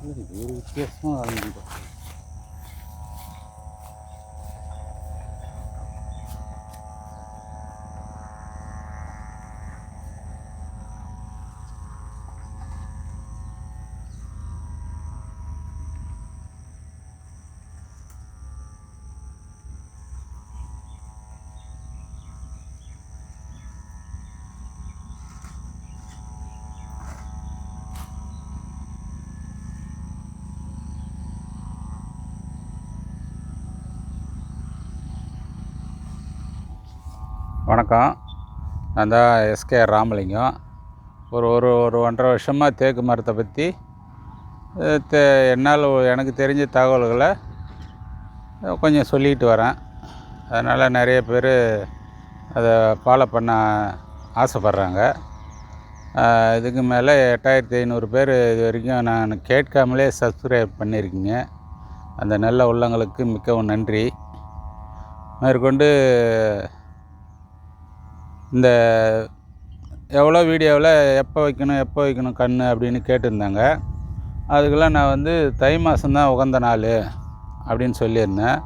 하늘이 누렇게 솟아나는 것 வணக்கம். நான் தான் எஸ்கே ராமலிங்கம். ஒரு ஒரு ஒரு ஒன்றரை வருஷமாக தேக்கு மரத்தை பற்றி தே என்னால் எனக்கு தெரிஞ்ச தகவல்களை கொஞ்சம் சொல்லிக்கிட்டு வரேன். அதனால் நிறைய பேர் அதை ஃபாலோ பண்ண ஆசைப்பட்றாங்க. இதுக்கு மேலே எட்டாயிரத்தி ஐநூறு பேர் இது வரைக்கும் நான் கேட்காமலே சப்ஸ்கிரைப் பண்ணியிருக்கீங்க. அந்த நல்ல உள்ளங்களுக்கு மிகவும் நன்றி. மேற்கொண்டு இந்த எவ்வளோ வீடியோவில் எப்போ வைக்கணும் எப்போ வைக்கணும் கண் அப்படின்னு கேட்டிருந்தாங்க. அதுக்கெல்லாம் நான் வந்து தை மாதம்தான் உகந்த நாள் அப்படின்னு சொல்லியிருந்தேன்.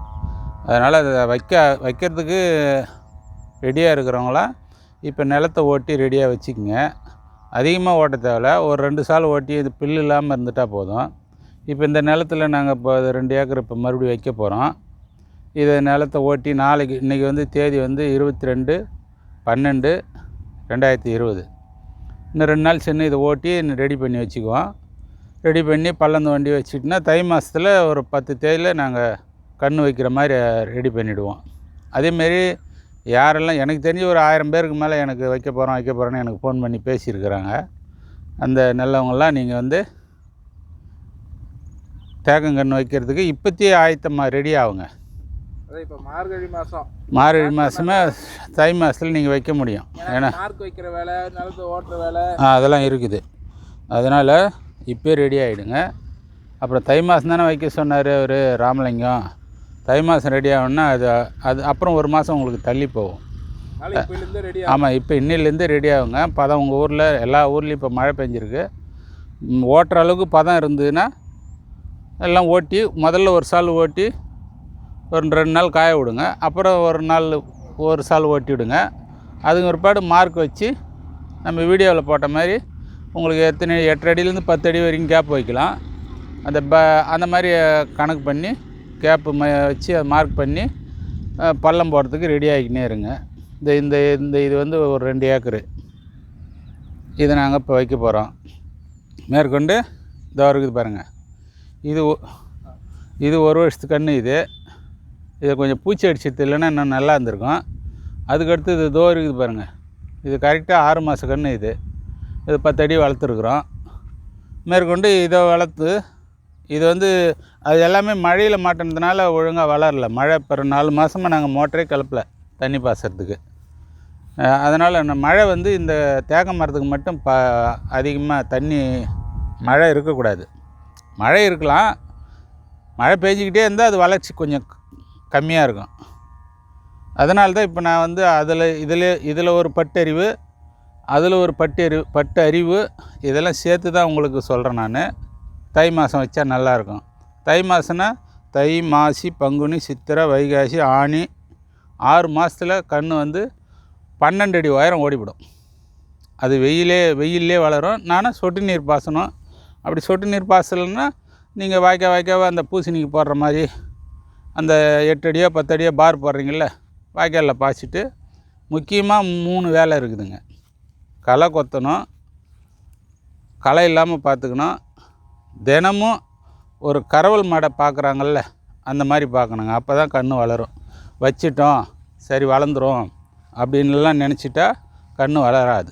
அதனால் அதை வைக்க வைக்கிறதுக்கு ரெடியாக இருக்கிறவங்களாம் இப்போ நிலத்தை ஓட்டி ரெடியாக வச்சுக்கோங்க. அதிகமாக ஓட்ட தேவையில்ல. ஒரு ரெண்டு சால் ஓட்டி இது பில்லு இல்லாமல் இருந்துட்டால் போதும். இப்போ இந்த நிலத்தில் நாங்கள் இப்போ ரெண்டு ஏக்கர் இப்போ மறுபடியும் வைக்க போகிறோம். இதை நிலத்தை ஓட்டி நாளைக்கு இன்றைக்கி வந்து தேதி வந்து இருபத்தி ரெண்டு பன்னெண்டு ரெண்டாயிரத்தி இருபது. இன்னும் ரெண்டு நாள் சென்று இதை ஓட்டி ரெடி பண்ணி வச்சுக்குவோம். ரெடி பண்ணி பல்லந்து வண்டி வச்சுட்டுனா தை மாதத்தில் ஒரு பத்து தேதியில் நாங்கள் கன்று வைக்கிற மாதிரி ரெடி பண்ணிவிடுவோம் அதேமாரி யாரெல்லாம் எனக்கு தெரிஞ்சு ஒரு ஆயிரம் பேருக்கு மேலே எனக்கு வைக்க போகிறோம் வைக்க போகிறோன்னு எனக்கு ஃபோன் பண்ணி பேசியிருக்கிறாங்க. அந்த நல்லவங்கள்லாம் நீங்கள் வந்து தேக்கங்கன்று வைக்கிறதுக்கு இப்போத்தையே ஆயத்தமாக ரெடி ஆகுங்க. இப்போ மார்கழி மாதம் மார்கழி மாதமே தை மாதத்தில் நீங்கள் வைக்க முடியும். ஏன்னா மார்க் வைக்கிற வேலை நிலத்தை ஓட்டுற வேலை. அதெல்லாம் இருக்குது. அதனால் இப்போயே ரெடி ஆகிடுங்க அப்புறம் தை மாதம் தானே வைக்க சொன்னார் அவர் ராமலிங்கம். தை மாதம் ரெடி ஆகணும்னா அது அது அப்புறம் ஒரு மாதம் உங்களுக்கு தள்ளி போகும். ஆமாம் இப்போ இன்னிலேருந்து ரெடி ஆகுங்க. பதம் உங்கள் ஊரில் எல்லா ஊர்லேயும் இப்போ மழை பெஞ்சிருக்கு. ஓட்டுற அளவுக்கு பதம் இருந்ததுன்னா எல்லாம் ஓட்டி முதல்ல ஒரு சால் ஓட்டி ஒரு ரெண்டு நாள் காய விடுங்க. அப்புறம் ஒரு நாள் ஒரு சால் ஓட்டி விடுங்க. அதுக்கு பிற்பாடு மார்க் வச்சு நம்ம வீடியோவில் போட்ட மாதிரி உங்களுக்கு எத்தனை எட்டு அடியிலேருந்து பத்து அடி வரைக்கும் கேப் வைக்கலாம். அந்த ப அந்த மாதிரி கணக்கு பண்ணி கேப்பு ம வச்சு அதை மார்க் பண்ணி பள்ளம் போடுறதுக்கு ரெடி ஆகிக்கினே இருங்க. இந்த இந்த இந்த இது வந்து ஒரு ரெண்டு ஏக்கரு இதை நாங்கள் இப்போ வைக்க போகிறோம் மேற்கொண்டு இதோ இருக்குது பாருங்கள் இது இது ஒரு வருஷத்துக்கு கன்று இது. இதை கொஞ்சம் பூச்சி அடிச்சது இல்லைன்னா இன்னும் நல்லா இருந்திருக்கும். அதுக்கடுத்து இது தோ இருக்குது பாருங்கள் இது கரெக்டாக ஆறு மாத கன்று இது. இது பத்தடி வளர்த்துருக்குறோம். மேற்கொண்டு இதை வளர்த்து இது வந்து அது எல்லாமே மழையில் மாட்டினதுனால ஒழுங்காக வளரல. மழை பிற நாலு மாதமாக நாங்கள் மோட்டரே கலப்பில் தண்ணி பாசறதுக்கு. அதனால் மழை வந்து இந்த தேக்க மரத்துக்கு மட்டும் ப அதிகமாக தண்ணி மழை இருக்கக்கூடாது. மழை இருக்கலாம். மழை பெஞ்சிக்கிட்டே இருந்தால் அது வளர்ச்சி கொஞ்சம் கம்மியாக இருக்கும் அதனால தான் இப்போ நான் வந்து அதில் இதில் இதில் ஒரு பட்டறிவு அதில் ஒரு பட்டறிவு பட்டு அறிவு இதெல்லாம் சேர்த்து தான் உங்களுக்கு சொல்கிறேன் நான். தை மாதம் வச்சா நல்லாயிருக்கும். தை மாதம்னா தை மாசி பங்குனி சித்திரை வைகாசி ஆனி ஆறு மாதத்தில் கண் வந்து பன்னெண்டு அடி உயரம் ஓடிவிடும். அது வெயிலே வெயிலே வளரும். நானும் சொட்டு நீர் பாசனம். அப்படி சொட்டு நீர் பாசனம்னா நீங்கள் வாய்க்க வாய்க்காவே அந்த பூசணிக்கு போடுற மாதிரி அந்த எட்டு அடியோ பத்தடியோ பார் போடுறீங்கள்ல வாய்க்காலில் பாய்ச்சிட்டு முக்கியமாக மூணு வேலை இருக்குதுங்க. களை கொத்தணும் களை இல்லாமல் பார்த்துக்கணும். தினமும் ஒரு கறவல் மாடை பார்க்குறாங்கல்ல அந்த மாதிரி பார்க்கணுங்க. அப்போ தான் கன்று வளரும். வச்சிட்டோம் சரி வளர்ந்துடும் அப்படின்லாம் நினச்சிட்டா கன்று வளராது.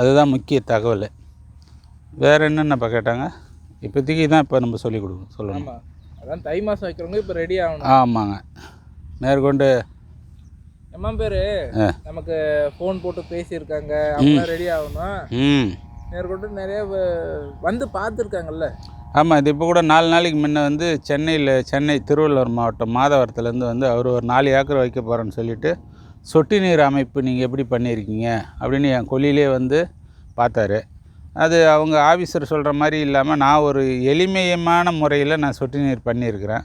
அதுதான் முக்கிய தகவல். வேறு என்னென்னப்பா கேட்டாங்க? இப்போதைக்கு தான் இப்போ நம்ம சொல்லிக் கொடுக்கணும் சொல்லணும். அதான் தை மாதம் வைக்கிறவங்க இப்போ ரெடி ஆகணும். ஆமாங்க. மேற்கொண்டு எம்மா பேர். நமக்கு ஃபோன் போட்டு பேசியிருக்காங்க. அவங்களாம் ரெடி ஆகணும்? ம். மேற்கொண்டு நிறைய வந்து பார்த்துருக்காங்கல்ல? ஆமாம் இது இப்போ கூட நாலு நாளைக்கு முன்ன வந்து சென்னையில் சென்னை திருவள்ளூர் மாவட்டம் மாதவரத்துலேருந்து வந்து அவர் ஒரு நாலு ஏக்கர் வைக்க போகிறேன்னு சொல்லிட்டு சொட்டு நீர் அமைப்பு நீங்கள் எப்படி பண்ணியிருக்கீங்க? அப்படின்னு என் கொல்லியிலே வந்து பார்த்தாரு. அது அவங்க ஆஃபீஸர் சொல்கிற மாதிரி இல்லாமல் நான் ஒரு எளிமையமான முறையில் நான் சொட்டு நீர் பண்ணியிருக்கிறேன்.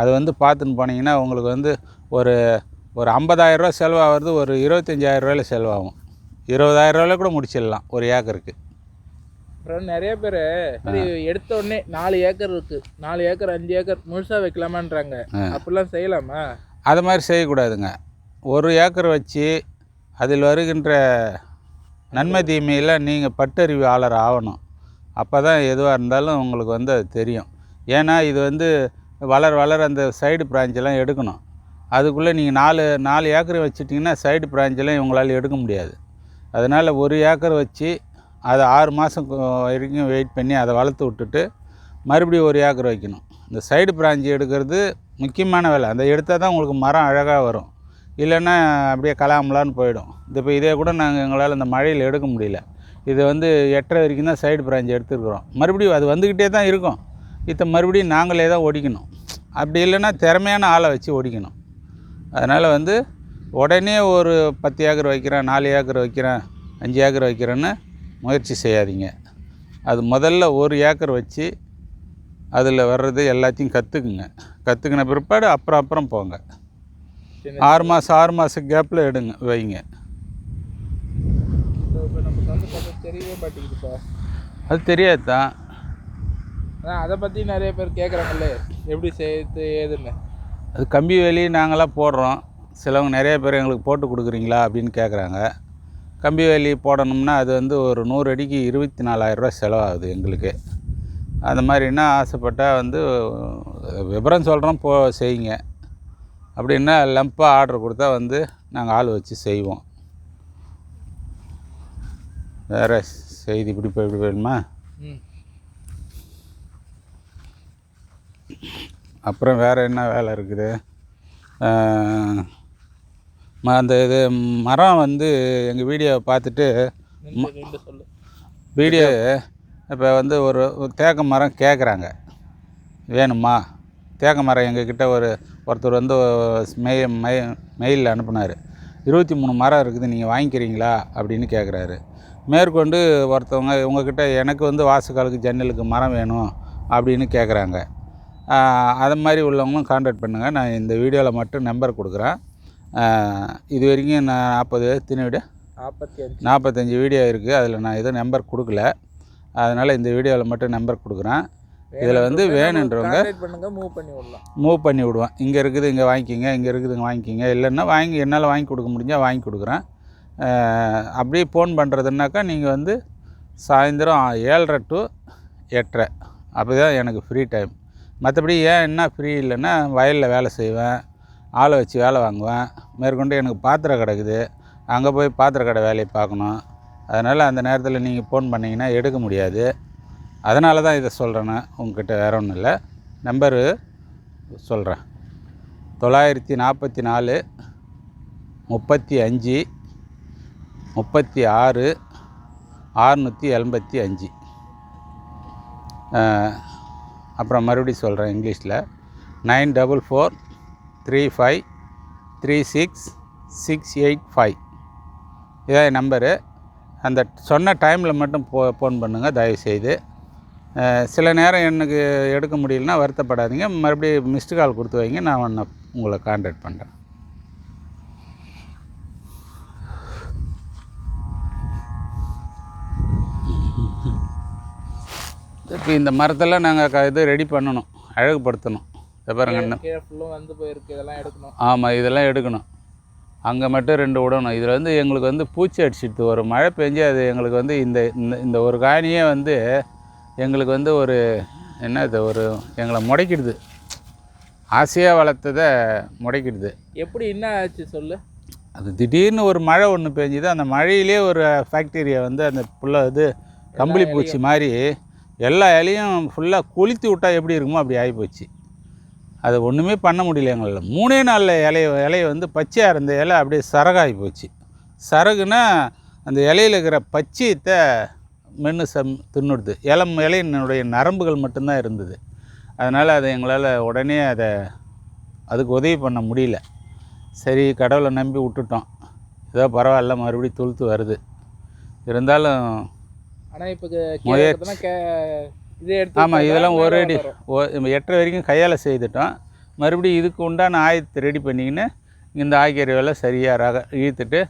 அது வந்து பார்த்துன்னு போனீங்கன்னா உங்களுக்கு வந்து ஒரு ஒரு 50000 ரூபா செலவாகிறது ஒரு இருபத்தஞ்சாயிரம் ரூபாயில் செலவாகும். இருபதாயிரம் ரூபாயில் கூட முடிச்சிடலாம் ஒரு ஏக்கருக்கு. அப்புறம் நிறைய பேர் எடுத்த உடனே நாலு ஏக்கர் இருக்கு. நாலு ஏக்கர் அஞ்சு ஏக்கர் முழுசா வைக்கலாமான்றாங்க. அப்படிலாம் செய்யலாமா? அது மாதிரி செய்யக்கூடாதுங்க. ஒரு ஏக்கர் வச்சு அதில் வருகின்ற நன்மை தீமையில் நீங்கள் பட்டறிவாளர் ஆகணும் அப்போ தான் எதுவாக இருந்தாலும் உங்களுக்கு வந்து அது தெரியும். ஏன்னா இது வந்து வளர வளர அந்த சைடு பிராஞ்செல்லாம் எடுக்கணும். அதுக்குள்ளே நீங்கள் நாலு நாலு ஏக்கர் வச்சிட்டிங்கன்னா சைடு பிராஞ்செல்லாம் இவங்களால் எடுக்க முடியாது. அதனால் ஒரு ஏக்கர் வச்சு அதை ஆறு மாதம் வரைக்கும் வெயிட் பண்ணி அதை வளர்த்து விட்டுட்டு மறுபடியும் ஒரு ஏக்கர் வைக்கணும். இந்த சைடு பிராஞ்சு எடுக்கிறது முக்கியமான வேலை. அந்த எடுத்தால் தான் உங்களுக்கு மரம் அழகாக வரும். இல்லைன்னா அப்படியே கலாமலான்னு போயிடும். இது இப்போ இதே கூட நாங்கள் எங்களால் இந்த மழையில் எடுக்க முடியல. இது வந்து எட்டரை வரைக்கும் தான் சைடு பிரான்ச் எடுத்துருக்குறோம். மறுபடியும் அது வந்துக்கிட்டே தான் இருக்கும். இதை மறுபடியும் நாங்களே தான் ஒடிக்கணும். அப்படி இல்லைன்னா திறமையான ஆளை வச்சு ஒடிக்கணும். அதனால் வந்து உடனே ஒரு பத்து ஏக்கர் வைக்கிறேன் நாலு ஏக்கர் வைக்கிறேன் அஞ்சு ஏக்கர் வைக்கிறேன்னு முயற்சி செய்யாதீங்க. அது முதல்ல ஒரு ஏக்கர் வச்சு அதில் வர்றது எல்லாத்தையும் கற்றுக்குங்க கற்றுக்கின பிற்பாடு அப்புறம் அப்புறம் போங்க. ஆறு மாதம் ஆறு மாதம் கேப்பில் எடுங்க வைங்க. அது தெரியாது? தான் அதை பற்றி நிறைய பேர் கேட்குறாங்கல்ல எப்படி செய்யுது ஏதுன்னு. அது கம்பி வேலி நாங்களாம் போடுறோம். சிலவங்க நிறைய பேர் எங்களுக்கு போட்டு கொடுக்குறீங்களா அப்படின்னு கேட்குறாங்க கம்பி வேலி போடணும்னா அது வந்து ஒரு நூறு அடிக்கு இருபத்தி நாலாயிரரூவா செலவாகுது எங்களுக்கு. அந்த மாதிரின்னா ஆசைப்பட்டால் வந்து விவரம் சொல்கிறோம் போ செய்யுங்க. அப்படின்னா லம்பாக ஆர்டர் கொடுத்தா வந்து நாங்கள் ஆள் வச்சு செய்வோம். வேறு செய்தி இப்படி போய் இப்படி வேணுமா அப்புறம் வேறு என்ன வேலை இருக்குது? அந்த இது மரம் வந்து எங்கள் வீடியோவை பார்த்துட்டு வீடியோ இப்போ வந்து ஒரு தேக்கு மரம் கேட்குறாங்க வேணுமா? தேக்கு மரம் எங்ககிட்ட ஒரு ஒருத்தர் வந்து மெய் மெய் மெயிலில் அனுப்புனார். இருபத்தி மூணு மரம் இருக்குது நீங்கள் வாங்கிக்கிறீங்களா? அப்படின்னு கேட்குறாரு மேற்கொண்டு ஒருத்தவங்க உங்ககிட்ட எனக்கு வந்து வாசக்காலுக்கு ஜன்னலுக்கு மரம் வேணும் அப்படின்னு கேட்குறாங்க அது மாதிரி உள்ளவங்களும் கான்டாக்ட் பண்ணுங்கள் நான் இந்த வீடியோவில் மட்டும் நம்பர் கொடுக்குறேன். இது வரைக்கும் நான் நாற்பது எத்தனை வீடியோ நாற்பத்தி அஞ்சு நாற்பத்தஞ்சு வீடியோ இருக்குது அதில் நான் எதுவும் நம்பர் கொடுக்கல. அதனால் இந்த வீடியோவில் மட்டும் நம்பர் கொடுக்குறேன். இதில் வந்து வேணுன்றவங்க பண்ணுங்க மூவ் பண்ணி விடலாம். மூவ் பண்ணி விடுவேன். இங்கே இருக்குது இங்கே வாங்கிக்கிங்க இங்கே இருக்குது இங்கே வாங்கிக்கிங்க. இல்லைன்னா வாங்கி என்னால் வாங்கி கொடுக்க முடிஞ்சால் வாங்கி கொடுக்குறேன். அப்படியே ஃபோன் பண்ணுறதுனாக்கா நீங்கள் வந்து சாயந்தரம் ஏழரை டு எட்டரை. அப்போ தான் எனக்கு ஃப்ரீ டைம் மற்றபடி ஏன் என்ன ஃப்ரீ இல்லைன்னா வயலில் வேலை செய்வேன் ஆளை வச்சு வேலை வாங்குவேன். மேற்கொண்டு எனக்கு பாத்திர கிடக்குது. அங்கே போய் பாத்திர கடை வேலையை பார்க்கணும். அதனால் அந்த நேரத்தில் நீங்கள் ஃபோன் பண்ணிங்கன்னா எடுக்க முடியாது. அதனால தான் இதை சொல்கிறேன்னு உங்ககிட்ட வேற ஒன்றும் இல்லை. நம்பரு சொல்கிறேன் தொள்ளாயிரத்தி நாற்பத்தி நாலு முப்பத்தி அஞ்சு முப்பத்தி ஆறு ஆறுநூற்றி எண்பத்தி அஞ்சு. அப்புறம் மறுபடியும் சொல்கிறேன் இங்கிலீஷில். Nine double four three five three six six eight five. இதான் என் நம்பரு. அந்த சொன்ன டைமில் மட்டும் போ ஃபோன் பண்ணுங்கள் தயவுசெய்து. சில நேரம் எனக்கு எடுக்க முடியலன்னா வருத்தப்படாதீங்க. மறுபடியும் மிஸ்டு கால் கொடுத்து வைங்க. நான் உன்னை உங்களை கான்டாக்ட் பண்ணுறேன் இப்போ இந்த மரத்தெல்லாம் நாங்கள் இது ரெடி பண்ணணும். அழகுபடுத்தணும். இதை பாருங்க வந்து போயிருக்கு. இதெல்லாம் எடுக்கணும். ஆமாம் இதெல்லாம் எடுக்கணும். அங்கே மட்டும் ரெண்டு விடணும். இதில் வந்து எங்களுக்கு வந்து பூச்சி அடிச்சிட்டு ஒரு மழை பெஞ்சு அது எங்களுக்கு வந்து இந்த இந்த இந்த ஒரு காணியே வந்து எங்களுக்கு வந்து ஒரு என்னது ஒரு எங்களை முடைக்கிடுது. ஆசையாக வளர்த்ததை முடைக்கிடுது. எப்படி என்ன ஆச்சு சொல்லு? அது திடீர்னு ஒரு மழை ஒன்று பெஞ்சுது. அந்த மழையிலே ஒரு பாக்டீரியா வந்து அந்த புள்ள இது கம்பளி பூச்சி மாதிரி எல்லா இலையும் ஃபுல்லாக கொளுத்தி விட்டா எப்படி இருக்குமோ அப்படி ஆகிப்போச்சு அது ஒன்றுமே பண்ண முடியல எங்களால். மூணே நாளில் இலைய இலைய வந்து பச்சையாக இருந்த இலை அப்படியே சரகாகி போச்சு. சரகுனா அந்த இலையில் இருக்கிற பச்சையத்தை மென்று சம் தின்னுடுது இலம் இலையினுடைய நரம்புகள் மட்டும்தான் இருந்தது. அதனால் அதை எங்களால் உடனே அதை அதுக்கு உதவி பண்ண முடியல. சரி கடவுளை நம்பி விட்டுட்டோம். ஏதோ பரவாயில்ல மறுபடியும் துளுத்து வருது. இருந்தாலும் இப்ப ஆமாம் இதெல்லாம் மேல ஒரு அடி எட்டரை வரைக்கும் கையால் செய்துட்டோம். மறுபடியும் இதுக்கு உண்டான ஆயத்தை ரெடி பண்ணிக்கின்னு இந்த ஆகியரை வேலை சரியாக ரக இழுத்துட்டு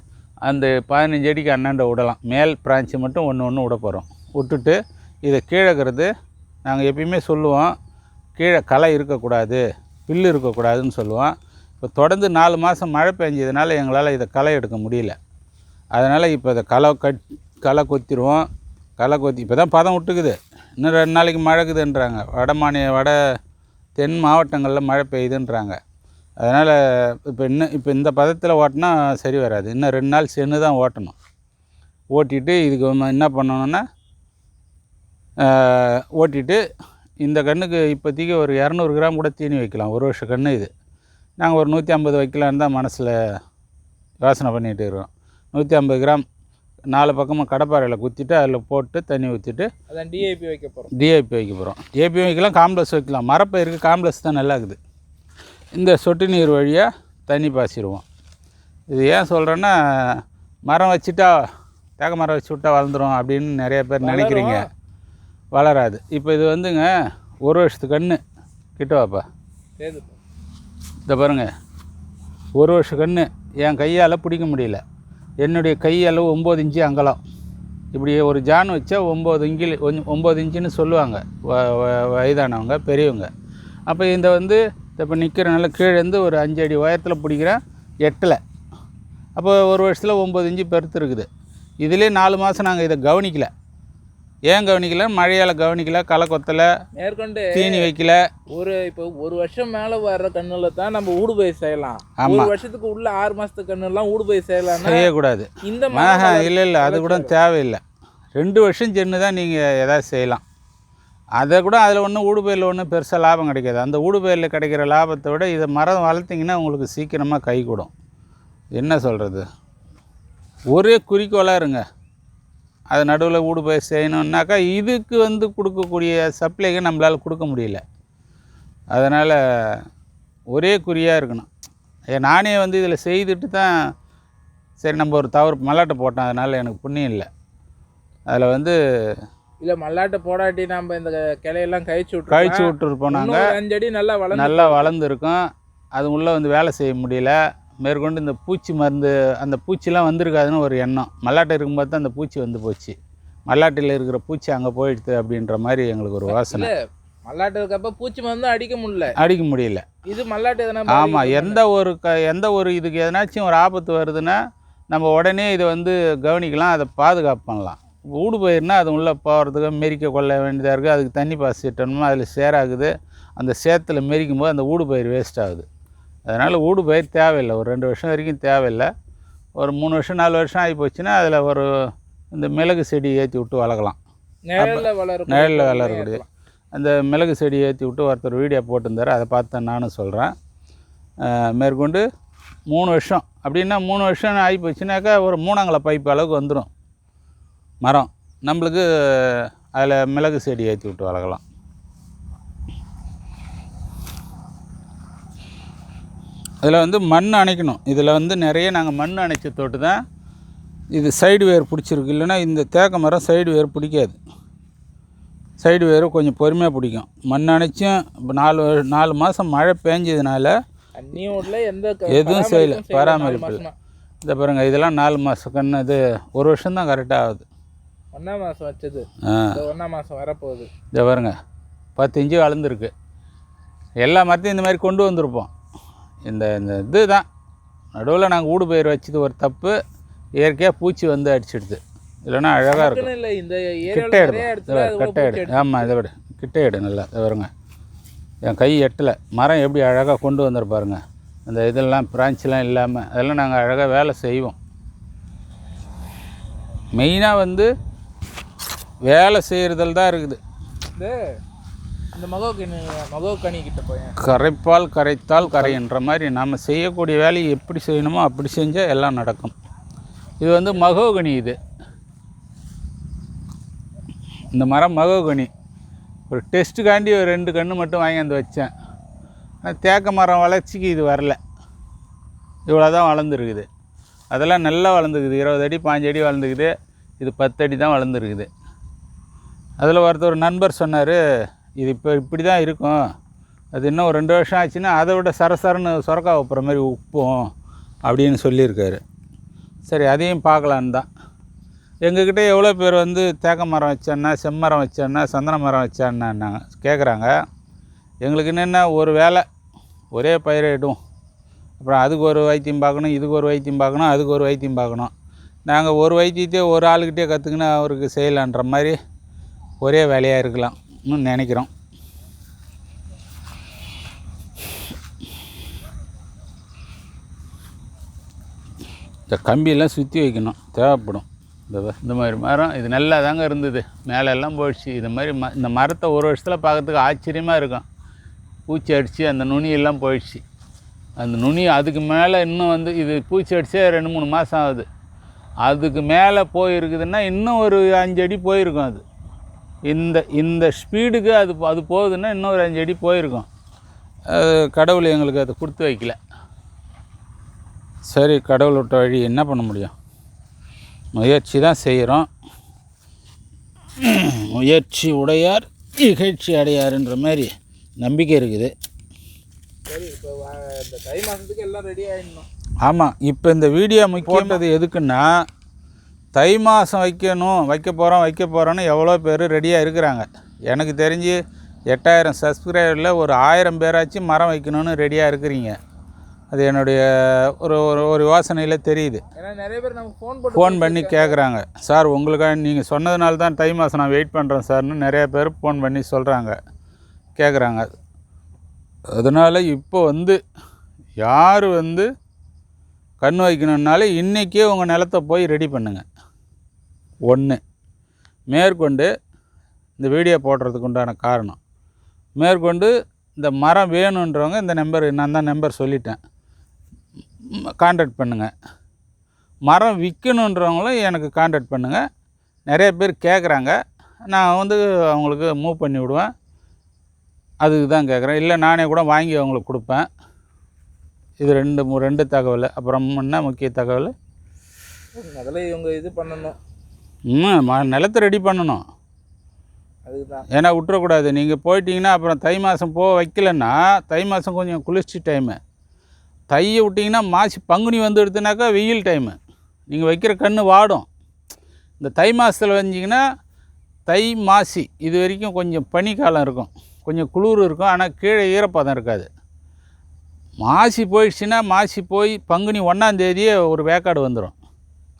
அந்த பதினஞ்சு அடிக்கு அண்ணாண்ட விடலாம். மேல் பிரான்ச்சு மட்டும் ஒன்று ஒன்று விட போகிறோம் விட்டுட்டு இதை கீழேக்கிறது நாங்கள் எப்பயுமே சொல்லுவோம் கீழே களை இருக்கக்கூடாது பில்லு இருக்கக்கூடாதுன்னு சொல்லுவோம். இப்போ தொடர்ந்து நாலு மாதம் மழை பெஞ்சதுனால எங்களால் இதை களை எடுக்க முடியல. அதனால் இப்போ இதை களை கட் களை கொத்திடுவோம் களை கொத்தி இப்போ தான் பதம் விட்டுக்குது. இன்னும் ரெண்டு நாளைக்கு மழைக்குதுன்றாங்க. வட மாநில வட தென் மாவட்டங்களில் மழை பெய்யுதுன்றாங்க. அதனால் இப்போ இன்னும் இப்போ இந்த பதத்தில் ஓட்டினா சரி வராது. இன்னும் ரெண்டு நாள் சென்று தான் ஓட்டணும். ஓட்டிட்டு இதுக்கு என்ன பண்ணணும்னா ஆஹ், ஓட்டிட்டு இந்த கன்றுக்கு இப்போதைக்கு ஒரு இரநூறு கிராம் கூட தீனி வைக்கலாம். ஒரு வருஷம் கன்று இது. நாங்கள் ஒரு நூற்றி ஐம்பது வைக்கலான்னு தான் மனசில் யோசனை பண்ணிகிட்டு இருக்கோம் நூற்றி ஐம்பது கிராம் நாலு பக்கமாக கடப்பாறையில் குத்திட்டு அதில் போட்டு தண்ணி ஊற்றிட்டு அதான் டிஐபி வைக்க போறோம். டிஐபி வைக்க போகிறோம் டிஐபி வைக்கலாம் காம்ப்ளெக்ஸ் வைக்கலாம். மரப்பயிருக்கு காம்ப்ளெக்ஸ் தான் நல்லா இருக்குது இந்த சொட்டு நீர் வழியாக தண்ணி பாய்ச்சிடுவோம் இது ஏன் சொல்கிறேன்னா மரம் வச்சுட்டா தேக்க மரம் வச்சு விட்டா வளர்ந்துரும் அப்படின்னு நிறைய பேர் நினைக்கிறீங்க. வளராது. இப்போ இது வந்துங்க ஒரு வருஷத்து கன்று கிட்ட வாப்பா. சரி இந்த பாருங்க. ஒரு வருஷம் கன்று என் கையால் பிடிக்க முடியல. என்னுடைய கையளவு ஒம்பது இன்ச்சு அங்கலம். இப்படி ஒரு ஜான் வச்சா ஒம்பது இஞ்சில் ஒம்பது இன்ச்சுன்னு சொல்லுவாங்க. வயதானவங்க பெரியவங்க. அப்போ இந்த வந்து இப்போ நிற்கிறனால கீழேருந்து ஒரு அஞ்சு அடி உயரத்தில் பிடிக்கிறேன் எட்டில். அப்போ ஒரு வருஷத்தில் ஒம்பது இன்ச்சு பெருத்து இருக்குது. இதிலே நாலு மாதம் நாங்கள் இதை கவனிக்கல. ஏன் கவனிக்கல? மழையால் கவனிக்கல களை கொத்தலை மேற்கொண்டு தீனி வைக்கல. ஒரு இப்போ ஒரு வருஷம் மேல வர்ற கண்ணுல தான் நம்ம ஊடுபயிர் செய்யலாம். ஆமா. ஒரு வருஷத்துக்கு உள்ள ஆறு மாசத்து கண்ணு எல்லாம் ஊடுபயிர் செய்யலாம்னா செய்யக்கூடாது. இந்த இல்லை இல்லை அது கூட தேவையில்லை. ரெண்டு வருஷம் சென்று தான் நீங்கள் எதாவது செய்யலாம். அதை கூட அதில் ஒன்றும் ஊடுபயிரில் ஒன்றும் பெருசாக லாபம் கிடைக்காது. அந்த ஊடுபயிரில் கிடைக்கிற லாபத்தை விட இதை மரம் வளர்த்திங்கன்னா உங்களுக்கு சீக்கிரமாக கை கூடும். என்ன சொல்கிறது ஒரே குறிக்கோளாக இருங்க. அது நடுவில் ஊடுபயிர் செய்யணுன்னாக்கா இதுக்கு வந்து கொடுக்கக்கூடிய சப்ளைக்கு நம்மளால் கொடுக்க முடியல. அதனால் ஒரே குறியாக இருக்கணும். நானே வந்து இதில் செய்துட்டு தான் சரி நம்ம ஒரு தவறு மல்லாட்டை போட்டோம். அதனால் எனக்கு புண்ணியம் இல்லை. அதில் வந்து இல்ல மல்லாட்டை போடாட்டி நம்ம இந்த கிளையெல்லாம் கழிச்சு விட்டு கழிச்சு விட்டுட்டு போனாங்க அஞ்சு அடி நல்லா வளர்ந்து நல்லா வளர்ந்துருக்கும். அது உள்ளே வந்து வேலை செய்ய முடியல. மேற்கொண்டு இந்த பூச்சி மருந்து அந்த பூச்சிலாம் வந்திருக்காதுன்னு ஒரு எண்ணம். மல்லாட்டை இருக்கும்போது தான் அந்த பூச்சி வந்து போச்சு. மல்லாட்டையில் இருக்கிற பூச்சி அங்கே போயிடுது அப்படின்ற மாதிரி எங்களுக்கு ஒரு வாசனை. மல்லாட்டை இருக்கப்ப பூச்சி மருந்து அடிக்க முடியல. அடிக்க முடியல. இது மல்லாட்டை எதனா ஆமாம்? எந்த ஒரு க எந்த ஒரு இதுக்கு எதனாச்சும் ஒரு ஆபத்து வருதுன்னா நம்ம உடனே இதை வந்து கவனிக்கலாம் அதை பாதுகாப்பு பண்ணலாம். ஊடு பயிர்னா அது உள்ளே போகிறதுக்கு மெரிக்க கொள்ள வேண்டியதாக இருக்குது. அதுக்கு தண்ணி பாய்ச்சிட்டோம்னா அதில் சேராகுது. அந்த சேத்துல மெரிக்கும் போது அந்த ஊடு பயிர் வேஸ்ட் ஆகுது. அதனால் ஊடு பயிர் தேவையில்லை. ஒரு ரெண்டு வருஷம் வரைக்கும் தேவையில்லை. ஒரு மூணு வருஷம் நாலு வருஷம் ஆகி போச்சுன்னா அதில் ஒரு இந்த மிளகு செடி ஏற்றி விட்டு வளர்க்கலாம். நிழல்ல வளரக்கூடிய அந்த மிளகு செடி ஏற்றி விட்டு ஒருத்தர் வீடியோ போட்டிருந்தாரு. அதை பார்த்து நானும் சொல்கிறேன் மேற்கொண்டு மூணு வருஷம். அப்படின்னா மூணு வருஷம் ஆகி போச்சுனாக்கா ஒரு மூணாங்கல பைப் அளவுக்கு வந்துடும் மரம். நம்மளுக்கு அதில் மிளகு செடி ஏற்றி விட்டு வளர்க்கலாம். அதில் வந்து மண் அணைக்கணும். இதில் வந்து நிறைய நாங்கள் மண் அணைச்சி தொட்டு தான் இது சைடு வேர் பிடிச்சிருக்கு. இல்லைன்னா இந்த தேக்க மரம் சைடு வேர் பிடிக்காது. சைடு வேறு கொஞ்சம் பொறுமையாக பிடிக்கும். மண் அணைச்சும் இப்போ நாலு வரு- நாலு மாதம் மழை பேஞ்சதுனால எந்த எதுவும் செய்யல. பராமரிப்பு. இந்த பாருங்க இதெல்லாம் நாலு மாதம் கன்று இது ஒரு வருஷம் தான் கரெக்டாக ஆகுது. ஒண்ணாம் மாசம் வச்சது. ஒண்ணாம் மாசம் வரப்போகுது. இதை பாருங்க. பத்து இன்ச்சு வளர்ந்துருக்கு. எல்லா மரத்தையும் இந்த மாதிரி கொண்டு வந்திருப்போம். இந்த இந்த இது தான் நடுவில் நாங்கள் ஊடு பயிர் வச்சது ஒரு தப்பு. இயற்கையாக பூச்சி வந்து அடிச்சிடுது. இல்லைன்னா அழகாக இருக்கும். இல்ல இந்த கிட்ட எடு கட்டை எடு ஆமாம் இதை விட கிட்ட எடு நல்லா இதை வருங்க என் கை எட்டலை. மரம் எப்படி அழகாக கொண்டு வந்துரு பாருங்க. அந்த இதெல்லாம் பிரான்ச்லாம் இல்லாமல் அதெல்லாம் நாங்கள் அழகாக வேலை செய்வோம். மெயினாக வந்து வேலை செய்கிறதுல தான் இருக்குது. இந்த இந்த மகோகனி மகோகனி கிட்ட போய் கரைப்பால் கரைத்தால் கரைன்ற மாதிரி நம்ம செய்யக்கூடிய வேலையை எப்படி செய்யணுமோ அப்படி செஞ்சால் எல்லாம் நடக்கும். இது வந்து மகோகனி இது. இந்த மரம் மகோகனி ஒரு டெஸ்ட்டுக்காண்டி ஒரு ரெண்டு கன்று மட்டும் வாங்கியாந்து வச்சேன். ஆனால் தேக்க மரம் வளர்ச்சிக்கு இது வரல. இவ்வளோ தான் வளர்ந்துருக்குது. அதெல்லாம் நல்லா வளர்ந்துருக்குது. இருபது அடி பாஞ்சு அடி வளர்ந்துக்குது இது பத்து அடி தான் வளர்ந்துருக்குது. அதில் ஒருத்தர் நண்பர் சொன்னார் இது இப்போ இப்படி தான் இருக்கும். அது இன்னும் ஒரு ரெண்டு வருஷம் ஆச்சுன்னா அதை விட சரசரன்னு சுரக்கா வைப்புற மாதிரி உப்பும் அப்படின்னு சொல்லியிருக்காரு. சரி அதையும் பார்க்கலான்னு தான். எங்ககிட்ட எவ்வளோ பேர் வந்து தேக்க மரம் வச்சேன்னா செம்மரம் வச்சேன்னா சந்தன மரம் வச்சேன்னாங்க கேட்குறாங்க. எங்களுக்கு என்னென்ன ஒரு வேலை ஒரே பயிரிடும் அப்புறம் அதுக்கு ஒரு வைத்தியம் பார்க்கணும் இதுக்கு ஒரு வைத்தியம் பார்க்கணும் அதுக்கு ஒரு வைத்தியம் பார்க்கணும். நாங்கள் ஒரு வைத்தியத்தையே ஒரு ஆளுக்கிட்டே கற்றுக்கின்னு அவருக்கு செய்யலான்ற மாதிரி ஒரே வேலையாக இருக்கலாம்னு நினைக்கிறோம். இந்த கம்பியெல்லாம் சுற்றி வைக்கணும். தேவைப்படும். இந்த இந்த மாதிரி மரம் இது நல்லா தாங்க இருந்தது. மேலே எல்லாம் போயிடுச்சு. இது மாதிரி ம இந்த மரத்தை ஒரு வருஷத்தில் பார்க்கறதுக்கு ஆச்சரியமாக இருக்கும். பூச்சி அடித்து அந்த நுனியெல்லாம் போயிடுச்சு. அந்த நுனி அதுக்கு மேலே இன்னும் வந்து இது பூச்சி அடிச்சே ரெண்டு மூணு மாதம் ஆகுது. அதுக்கு மேலே போயிருக்குதுன்னா இன்னும் ஒரு அஞ்சு அடி போயிருக்கும் அது. இந்த இந்த ஸ்பீடுக்கு அது அது போகுதுன்னா இன்னும் ஒரு அஞ்சு அடி போயிருக்கும். கடவுள் எங்களுக்கு அதை கொடுத்து வைக்கல. சரி கடவுள் விட்ட வழி என்ன பண்ண முடியும்? முயற்சி தான் செய்கிறோம். முயற்சி உடையார் இகழ்ச்சி அடையாருன்ற மாதிரி நம்பிக்கை இருக்குது. சரி இப்போ இந்த தை மாதத்துக்கு எல்லாம் ரெடி ஆகிடணும் ஆமாம் இப்போ இந்த வீடியோ முக்கியமானது எதுக்குன்னா தை மாதம் வைக்கணும் வைக்க போகிறோம் வைக்க போகிறோன்னு எவ்வளோ பேர் ரெடியாக இருக்கிறாங்க. எனக்கு தெரிஞ்சு எட்டாயிரம் சப்ஸ்கிரைபரில் ஒரு ஆயிரம் பேராச்சும் மரம் வைக்கணும்னு ரெடியாக இருக்கிறீங்க. அது என்னுடைய ஒரு ஒரு ஒரு யோசனையில் தெரியுது. ஏன்னா நிறைய பேர் நமக்கு ஃபோன் போட்டு ஃபோன் பண்ணி கேட்குறாங்க சார் உங்களுக்காக நீங்கள் சொன்னதுனால தான் தை மாதம் நான் வெயிட் பண்ணுறேன் சார்னு நிறைய பேர் ஃபோன் பண்ணி சொல்கிறாங்க கேட்குறாங்க அதனால் இப்போ வந்து யார் வந்து கண் வைக்கணுன்னாலே இன்றைக்கே உங்கள் நிலத்தை போய் ரெடி பண்ணுங்கள் ஒன்று. மேற்கொண்டு இந்த வீடியோ போடுறதுக்கு உண்டான காரணம். மேற்கொண்டு இந்த மரம் வேணுன்றவங்க இந்த நம்பர் நான் தான் நம்பர் சொல்லிட்டேன். கான்டாக்ட் பண்ணுங்கள் மரம் விற்கணுன்றவங்களும் எனக்கு கான்டாக்ட் பண்ணுங்கள் நிறைய பேர் கேட்குறாங்க நான் வந்து அவங்களுக்கு மூவ் பண்ணி விடுவேன். அதுக்கு தான் கேட்குறேன் இல்லை நானே கூட வாங்கி அவங்களுக்கு கொடுப்பேன். இது ரெண்டு ரெண்டு தகவல். அப்புறம் என்ன முக்கிய தகவல்? அதில் இவங்க இது பண்ணணும். ம் நிலத்தை ரெடி பண்ணணும். அதுக்கு தான் ஏன்னா விட்டுறக்கூடாது. நீங்கள் போயிட்டீங்கன்னா அப்புறம் தை மாதம் போக வைக்கலன்னா தை மாதம் கொஞ்சம் குளிர்ச்சி டைமு தையை விட்டிங்கன்னா மாசி பங்குனி வந்து எடுத்துனாக்கா வெயில் டைமு நீங்கள் வைக்கிற கன்று வாடும். இந்த தை மாதத்தில் வந்தீங்கன்னா தை மாசி இது வரைக்கும் கொஞ்சம் பனிக்காலம் இருக்கும். கொஞ்சம் குளிர் இருக்கும். ஆனால் கீழே ஈரப்பதம் இருக்காது. மாசி போயிடுச்சுன்னா மாசி போய் பங்குனி ஒன்றாந்தேதியே ஒரு வேக்காடு வந்துடும்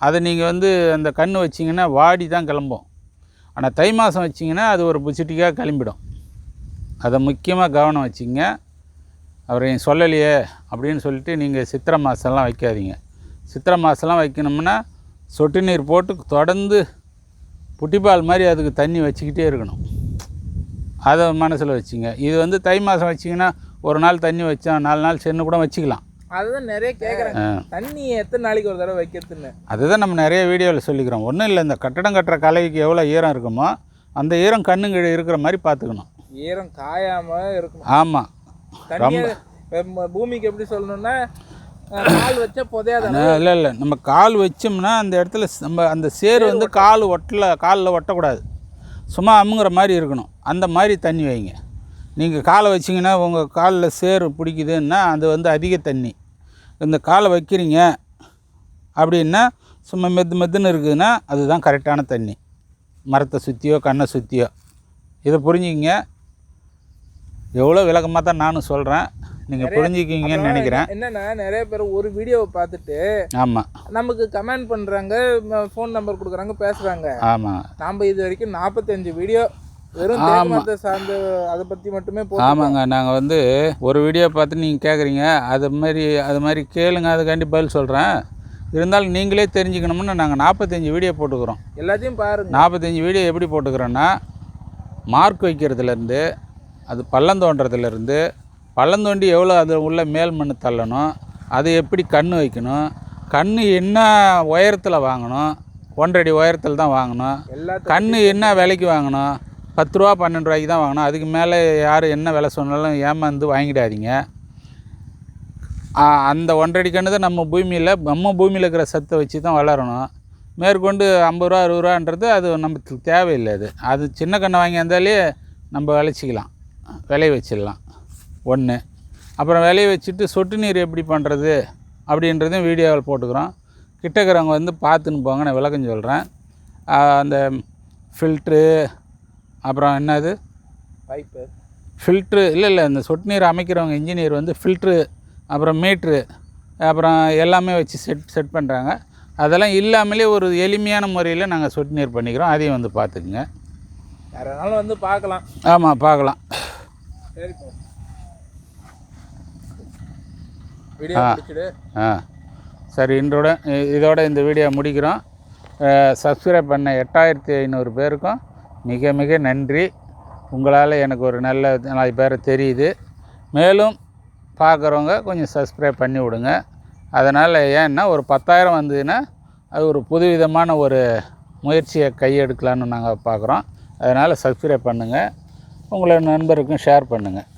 அதை நீங்கள் வந்து அந்த கன்று வச்சிங்கன்னா வாடி தான் கிளம்பும். ஆனால் தை மாதம் வச்சிங்கன்னா அது ஒரு புசிட்டிக்காக கிளம்பிடும். அதை முக்கியமாக கவனம் வச்சிங்க. அவரை சொல்லலையே அப்படின்னு சொல்லிட்டு நீங்கள் சித்திரை மாதம்லாம் வைக்காதீங்க. சித்திரை மாதம்லாம் வைக்கணும்னா சொட்டு நீர் போட்டு தொடர்ந்து புட்டிப்பால் மாதிரி அதுக்கு தண்ணி வச்சுக்கிட்டே இருக்கணும். அதை மனசில் வச்சுங்க. இது வந்து தை மாதம் வச்சிங்கன்னா ஒரு நாள் தண்ணி வச்சா நாலு நாள் சென்று கூட வச்சுக்கலாம். அதுதான் நிறைய கேட்குறாங்க ஆ. தண்ணி எத்தனை நாளைக்கு ஒரு தடவை வைக்கிறதுன்னு. அதுதான் நம்ம நிறைய வீடியோவில் சொல்லிக்கிறோம். ஒன்றும் இல்லை இந்த கட்டடம் கட்டுற கலைக்கு எவ்வளோ ஈரம் இருக்குமோ அந்த ஈரம் கண்ணுங்க இருக்கிற மாதிரி பார்த்துக்கணும். ஈரம் காயாம இருக்கணும். ஆமாம் நம்ம பூமிக்கு எப்படி சொல்லணும்னா கால் வச்சா புதையாத இல்லை இல்லை. நம்ம கால் வச்சோம்னா அந்த இடத்துல நம்ம அந்த சேர் வந்து கால் ஒட்டல காலில் ஒட்டக்கூடாது. சும்மா அமுங்குற மாதிரி இருக்கணும். அந்த மாதிரி தண்ணி வைங்க. நீங்கள் காலை வச்சிங்கன்னா உங்கள் காலில் சேர் பிடிக்குதுன்னா அது வந்து அதிக தண்ணி. இந்த காலை வைக்கிறீங்க அப்படின்னா சும்மா மெத்து மெத்துன்னு இருக்குதுன்னா அதுதான் கரெக்டான தண்ணி. மரத்தை சுற்றியோ கண்ணை சுற்றியோ இதை புரிஞ்சுக்கிங்க. எவ்வளோ விளக்கமாக தான் நானும் சொல்கிறேன் நீங்கள் புரிஞ்சுக்கிங்கன்னு நினைக்கிறேன். என்னன்னா நிறைய பேர் ஒரு வீடியோவை பார்த்துட்டு ஆமாம் நமக்கு கமெண்ட் பண்றாங்க ஃபோன் நம்பர் கொடுக்குறாங்க பேசுறாங்க. ஆமாம் நாம இது வரைக்கும் நாற்பத்தஞ்சு வீடியோ ஆமாங்க நாங்கள் வந்து ஒரு வீடியோ பார்த்து நீங்கள் கேட்குறீங்க அது மாதிரி அது மாதிரி கேளுங்க அதுக்காண்டி பதில் சொல்கிறேன் இருந்தாலும் நீங்களே தெரிஞ்சுக்கணும்னு நாங்கள் நாற்பத்தஞ்சு வீடியோ போட்டுக்கிறோம். எல்லாத்தையும் பாருங்க. நாற்பத்தஞ்சு வீடியோ எப்படி போட்டுக்கிறோன்னா மார்க் வைக்கிறதுலேருந்து அது பள்ளம் தோண்டுறதுலேருந்து பள்ளம் தோண்டி எவ்வளோ அது உள்ள மேல் மண் தள்ளணும் அது எப்படி கண் வைக்கணும் கண் என்ன உயரத்தில் வாங்கணும் ஒன்றரை அடி உயரத்தில் தான் வாங்கணும் கண் என்ன விலைக்கு வாங்கணும் பத்து ரூபா பன்னெண்டு ரூபாய்க்கு தான் வாங்கணும் அதுக்கு மேலே யார் என்ன விலை சொன்னாலும் ஏமாந்து வாங்கிடாதீங்க. அந்த ஒன்றரை கன்று தான் நம்ம பூமியில் நம்ம பூமியில் இருக்கிற சத்தை வச்சு தான் வளரணும். மேற்கொண்டு ஐம்பது ரூபா அறுபது ரூபான்றது அது நமக்கு தேவையில்லை அது. அது சின்ன கண்ணை வாங்கி வந்தாலே நம்ம விளைச்சிக்கலாம். விளைய வச்சிடலாம். ஒன்று அப்புறம் விளைய வச்சுட்டு சொட்டு நீர் எப்படி பண்ணுறது அப்படின்றதையும் வீடியோவில் போட்டுக்கிறோம். கிட்டக்கிறவங்க வந்து பார்த்துன்னு போங்க நான் விளக்கம் சொல்கிறேன் அந்த ஃபில்ட்ரு அப்புறம் என்னது? பைப்பு. ஃபில்ட்ரு இல்லை இல்லை இந்த சொட்டு நீர் அமைக்கிறவங்க இன்ஜினியர் வந்து ஃபில்ட்ரு அப்புறம் மீட்ரு அப்புறம் எல்லாமே வச்சு செட் செட் பண்ணுறாங்க அதெல்லாம் இல்லாமலே ஒரு எளிமையான முறையில் நாங்கள் சொட்டு நீர் பண்ணிக்கிறோம். அதையும் வந்து பார்த்துக்குங்க. யாரானாலும் வந்து பார்க்கலாம். ஆமாம் பார்க்கலாம். சரிப்பா வீடியோ ஆ. சரி இன்றோட இதோட இந்த வீடியோ முடிக்கிறோம். சப்ஸ்கிரைப் பண்ண எட்டாயிரத்தி ஐநூறு பேருக்கும் மிக மிக நன்றி. உங்களால் எனக்கு ஒரு நல்ல நாலு பேரை தெரியுது. மேலும் பார்க்குறவங்க கொஞ்சம் சப்ஸ்கிரைப் பண்ணி விடுங்க. அதனால் ஏன்னா ஒரு பத்தாயிரம் வந்ததுன்னா அது ஒரு புதுவிதமான ஒரு முயற்சியை கையெடுக்கலான்னு நாங்கள் பார்க்குறோம் அதனால் சப்ஸ்கிரைப் பண்ணுங்கள் உங்களோட நண்பருக்கும் ஷேர் பண்ணுங்கள்